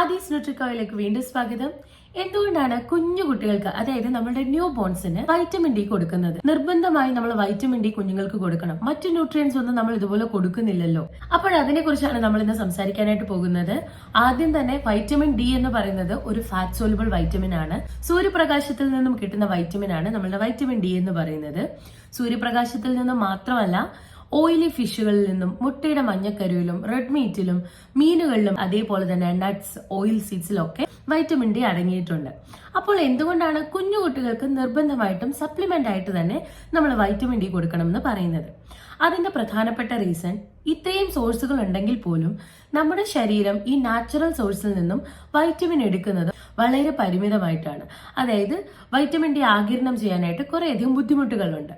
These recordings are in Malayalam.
ആദീസ് ന്യൂട്രിക്കോയിലേക്ക് വീണ്ടും സ്വാഗതം. എന്തുകൊണ്ടാണ് കുഞ്ഞു കുട്ടികൾക്ക് അതായത് നമ്മുടെ ന്യൂ ബോൺസിന് വൈറ്റമിൻ ഡി കൊടുക്കുന്നത്? നിർബന്ധമായി നമ്മൾ വൈറ്റമിൻ ഡി കുഞ്ഞുങ്ങൾക്ക് കൊടുക്കണം. മറ്റു ന്യൂട്രിയൻസ് ഒന്നും നമ്മൾ ഇതുപോലെ കൊടുക്കുന്നില്ലല്ലോ. അപ്പോൾ അതിനെ കുറിച്ചാണ് നമ്മൾ ഇന്ന് സംസാരിക്കാനായിട്ട് പോകുന്നത്. ആദ്യം തന്നെ വൈറ്റമിൻ ഡി എന്ന് പറയുന്നത് ഒരു ഫാറ്റ് സോലുബിൾ വൈറ്റമിൻ ആണ്. സൂര്യപ്രകാശത്തിൽ നിന്നും കിട്ടുന്ന വൈറ്റമിൻ ആണ് നമ്മളുടെ വൈറ്റമിൻ ഡി എന്ന് പറയുന്നത്. സൂര്യപ്രകാശത്തിൽ നിന്നും മാത്രമല്ല ഓയിലി ഫിഷുകളിൽ നിന്നും മുട്ടയുടെ മഞ്ഞക്കരുവിലും റെഡ് മീറ്റിലും മീനുകളിലും അതേപോലെ തന്നെ നട്ട്സ് ഓയിൽ സീഡ്സിലൊക്കെ വൈറ്റമിൻ ഡി അടങ്ങിയിട്ടുണ്ട്. അപ്പോൾ എന്തുകൊണ്ടാണ് കുഞ്ഞു കുട്ടികൾക്ക് നിർബന്ധമായിട്ടും സപ്ലിമെന്റ് ആയിട്ട് തന്നെ നമ്മൾ വൈറ്റമിൻ ഡി കൊടുക്കണമെന്ന് പറയുന്നത്? അതിന്റെ പ്രധാനപ്പെട്ട റീസൺ ഇത്രയും സോഴ്സുകൾ ഉണ്ടെങ്കിൽ പോലും നമ്മുടെ ശരീരം ഈ നാച്ചുറൽ സോഴ്സിൽ നിന്നും വൈറ്റമിൻ എടുക്കുന്നത് വളരെ പരിമിതമായിട്ടാണ്. അതായത് വൈറ്റമിൻ ഡി ആകിരണം ചെയ്യാനായിട്ട് കുറേയധികം ബുദ്ധിമുട്ടുകളുണ്ട്.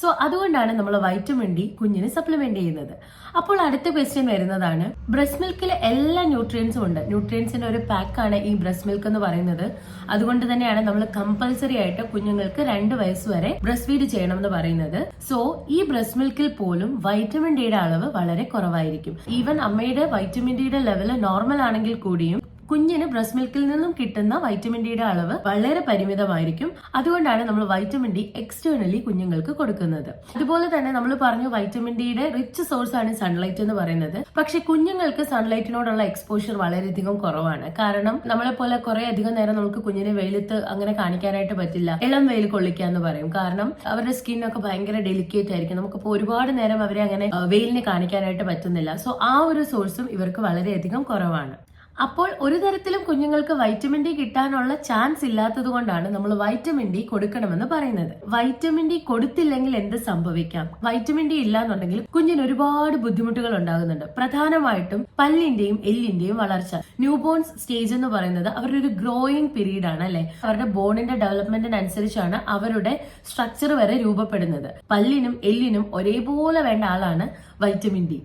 സോ അതുകൊണ്ടാണ് നമ്മൾ വൈറ്റമിൻ ഡി കുഞ്ഞിന് സപ്ലിമെന്റ് ചെയ്യുന്നത്. അപ്പോൾ അടുത്ത ക്വസ്റ്റ്യൻ വരുന്നതാണ് ബ്രസ്റ്റ് മിൽക്കിൽ എല്ലാ ന്യൂട്രിയൻസും ഉണ്ട്. ന്യൂട്രിയൻസിന്റെ ഒരു പാക്കാണ് ഈ ബ്രസ്റ്റ് മിൽക്ക് എന്ന് പറയുന്നത്. അതുകൊണ്ട് തന്നെയാണ് നമ്മൾ കമ്പൽസറി ആയിട്ട് കുഞ്ഞുങ്ങൾക്ക് രണ്ട് വയസ്സ് വരെ ബ്രസ്റ്റ് ഫീഡ് ചെയ്യണം എന്ന് പറയുന്നത്. സോ ഈ ബ്രസ്റ്റ് മിൽക്കിൽ പോലും വൈറ്റമിൻ ഡിയുടെ അളവ് വളരെ കുറവായിരിക്കും. ഈവൻ അമ്മയുടെ വൈറ്റമിൻ ഡിയുടെ ലെവൽ നോർമൽ ആണെങ്കിൽ കൂടിയും കുഞ്ഞിന് ബ്രസ്റ്റ് മിൽക്കിൽ നിന്നും കിട്ടുന്ന വൈറ്റമിൻ ഡിയുടെ അളവ് വളരെ പരിമിതമായിരിക്കും. അതുകൊണ്ടാണ് നമ്മൾ വൈറ്റമിൻ ഡി എക്സ്റ്റേണലി കുഞ്ഞുങ്ങൾക്ക് കൊടുക്കുന്നത്. അതുപോലെ തന്നെ നമ്മൾ പറഞ്ഞു വൈറ്റമിൻ ഡിയുടെ റിച്ച് സോഴ്സ് ആണ് സൺലൈറ്റ് എന്ന് പറയുന്നത്. പക്ഷെ കുഞ്ഞുങ്ങൾക്ക് സൺലൈറ്റിനോടുള്ള എക്സ്പോഷർ വളരെയധികം കുറവാണ്. കാരണം നമ്മളെ പോലെ കുറെ അധികം നേരം നമുക്ക് കുഞ്ഞിനെ വെയിലത്ത് അങ്ങനെ കാണിക്കാനായിട്ട് പറ്റില്ല. ഇളം വെയിൽ കൊള്ളിക്കുക എന്ന് പറയും. കാരണം അവരുടെ സ്കിന്നൊക്കെ ഭയങ്കര ഡെലിക്കേറ്റ് ആയിരിക്കും. നമുക്കിപ്പോൾ ഒരുപാട് നേരം അവരെ അങ്ങനെ വെയിലിനെ കാണിക്കാനായിട്ട് പറ്റുന്നില്ല. സോ ആ ഒരു സോഴ്സും ഇവർക്ക് വളരെയധികം കുറവാണ്. അപ്പോൾ ഒരു തരത്തിലും കുഞ്ഞുങ്ങൾക്ക് വൈറ്റമിൻ ഡി കിട്ടാനുള്ള ചാൻസ് ഇല്ലാത്തത് കൊണ്ടാണ് നമ്മൾ വൈറ്റമിൻ ഡി കൊടുക്കണമെന്ന് പറയുന്നത്. വൈറ്റമിൻ ഡി കൊടുത്തില്ലെങ്കിൽ എന്ത് സംഭവിക്കാം? വൈറ്റമിൻ ഡി ഇല്ലാന്നുണ്ടെങ്കിൽ കുഞ്ഞിന് ഒരുപാട് ബുദ്ധിമുട്ടുകൾ ഉണ്ടാകുന്നുണ്ട്. പ്രധാനമായിട്ടും പല്ലിന്റെയും എല്ലിന്റെയും വളർച്ച. ന്യൂ ബോൺസ് സ്റ്റേജ് എന്ന് പറയുന്നത് അവരുടെ ഒരു ഗ്രോയിങ് പീരീഡ് ആണ് അല്ലെ? അവരുടെ ബോണിന്റെ ഡെവലപ്മെന്റിനനുസരിച്ചാണ് അവരുടെ സ്ട്രക്ചർ വരെ രൂപപ്പെടുന്നത്. പല്ലിനും എല്ലിനും ഒരേപോലെ വേണ്ട ആളാണ് വൈറ്റമിൻ ഡി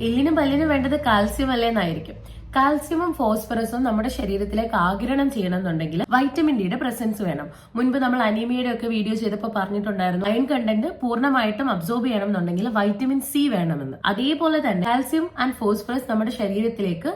എല്ലിനും പല്ലിനും വേണ്ടത് കാൽസ്യം അല്ലേന്നായിരിക്കും കാൽസ്യവും ഫോസ്ഫറസും നമ്മുടെ ശരീരത്തിലേക്ക് ആഗിരണം ചെയ്യണമെന്നുണ്ടെങ്കിൽ വൈറ്റമിൻ ഡിയുടെ പ്രസൻസ് വേണം. മുൻപ് നമ്മൾ അനീമിയയുടെ ഒക്കെ വീഡിയോ ചെയ്തപ്പോൾ പറഞ്ഞിട്ടുണ്ടായിരുന്നു അയൺ കണ്ടന്റ് പൂർണമായിട്ടും അബ്സോർബ് ചെയ്യണം എന്നുണ്ടെങ്കിൽ വൈറ്റമിൻ സി വേണമെന്ന്. അതേപോലെ തന്നെ കാൽസ്യം ആൻഡ് ഫോസ്ഫറസ് നമ്മുടെ ശരീരത്തിലേക്ക്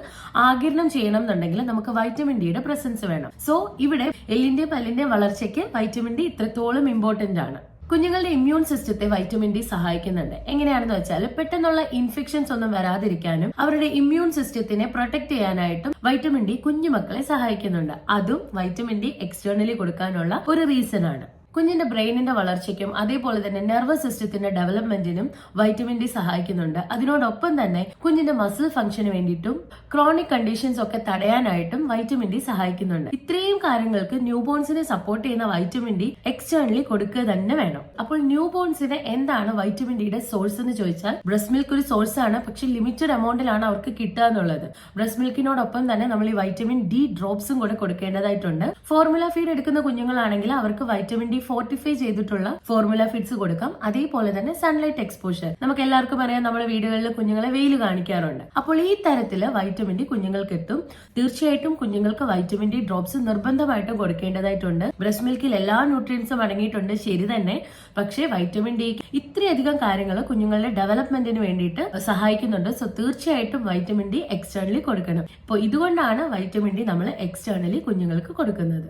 ആഗിരണം ചെയ്യണം എന്നുണ്ടെങ്കിൽ നമുക്ക് വൈറ്റമിൻ ഡിയുടെ പ്രസൻസ് വേണം. സോ ഇവിടെ എല്ലിന്റെ പല്ലിന്റെ വളർച്ചയ്ക്ക് വൈറ്റമിൻ ഡി ഇത്രത്തോളം ഇമ്പോർട്ടന്റ് ആണ്. കുഞ്ഞുങ്ങളുടെ ഇമ്മ്യൂൺ സിസ്റ്റത്തെ വൈറ്റമിൻ ഡി സഹായിക്കുന്നുണ്ട്. എങ്ങനെയാണെന്ന് വെച്ചാൽ പെട്ടെന്നുള്ള ഇൻഫെക്ഷൻസ് ഒന്നും വരാതിരിക്കാനും അവരുടെ ഇമ്മ്യൂൺ സിസ്റ്റത്തിനെ പ്രൊട്ടക്ട് ചെയ്യാനായിട്ടും വൈറ്റമിൻ ഡി കുഞ്ഞുമക്കളെ സഹായിക്കുന്നുണ്ട്. അതും വൈറ്റമിൻ ഡി എക്സ്റ്റേണലി കൊടുക്കാനുള്ള ഒരു റീസൺ ആണ്. കുഞ്ഞിന്റെ ബ്രെയിനിന്റെ വളർച്ചയ്ക്കും അതേപോലെ തന്നെ നെർവസ് സിസ്റ്റത്തിന്റെ ഡെവലപ്മെന്റിനും വൈറ്റമിൻ ഡി സഹായിക്കുന്നുണ്ട്. അതിനോടൊപ്പം തന്നെ കുഞ്ഞിന്റെ മസിൽ ഫംഗ്ഷന് വേണ്ടിയിട്ടും ക്രോണിക് കണ്ടീഷൻസ് ഒക്കെ തടയാനായിട്ടും വൈറ്റമിൻ ഡി സഹായിക്കുന്നുണ്ട്. ഇത്രയും കാര്യങ്ങൾക്ക് ന്യൂ ബോൺസിനെ സപ്പോർട്ട് ചെയ്യുന്ന വൈറ്റമിൻ ഡി എക്സ്റ്റേണലി കൊടുക്കുക തന്നെ വേണം. അപ്പോൾ ന്യൂ ബോൺസിന് എന്താണ് വൈറ്റമിൻ ഡിയുടെ സോഴ്സ് എന്ന് ചോദിച്ചാൽ ബ്രസ്റ്റ് മിൽക്ക് ഒരു സോഴ്സ് ആണ് പക്ഷെ ലിമിറ്റഡ് എമൗണ്ടിലാണ് അവർക്ക് കിട്ടുക എന്നുള്ളത്. ബ്രസ്റ്റ് മിൽക്കിനോടൊപ്പം തന്നെ നമ്മൾ ഈ വൈറ്റമിൻ ഡി ഡ്രോപ്സും കൂടെ കൊടുക്കേണ്ടതായിട്ടുണ്ട്. ഫോർമുല ഫീഡ് എടുക്കുന്ന കുഞ്ഞുങ്ങളാണെങ്കിൽ അവർക്ക് വൈറ്റമിൻ ഡി ഫോർട്ടിഫൈ ചെയ്തിട്ടുള്ള ഫോർമുല ഫിറ്റ്സ് കൊടുക്കാം. അതേപോലെ തന്നെ സൺലൈറ്റ് എക്സ്പോഷർ നമുക്ക് എല്ലാവർക്കും അറിയാം നമ്മുടെ വീടുകളിൽ കുഞ്ഞുങ്ങളെ വെയിൽ കാണിക്കാറുണ്ട്. അപ്പോൾ ഈ തരത്തിൽ വൈറ്റമിൻ ഡി കുഞ്ഞുങ്ങൾക്ക് എത്തും. തീർച്ചയായിട്ടും കുഞ്ഞുങ്ങൾക്ക് വൈറ്റമിൻ ഡി ഡ്രോപ്സ് നിർബന്ധമായിട്ടും കൊടുക്കേണ്ടതായിട്ടുണ്ട്. ബ്രസ്റ്റ് മിൽക്കിൽ എല്ലാ ന്യൂട്രിയൻസും അടങ്ങിയിട്ടുണ്ട്. ശരി തന്നെ. പക്ഷേ വൈറ്റമിൻ ഡി ഇത്രയധികം കാര്യങ്ങൾ കുഞ്ഞുങ്ങളുടെ ഡെവലപ്മെന്റിന് വേണ്ടിയിട്ട് സഹായിക്കുന്നുണ്ട്. സോ തീർച്ചയായിട്ടും വൈറ്റമിൻ ഡി എക്സ്റ്റേണലി കൊടുക്കണം. അപ്പോൾ ഇതുകൊണ്ടാണ് വൈറ്റമിൻ ഡി നമ്മൾ എക്സ്റ്റേണലി കുഞ്ഞുങ്ങൾക്ക് കൊടുക്കുന്നത്.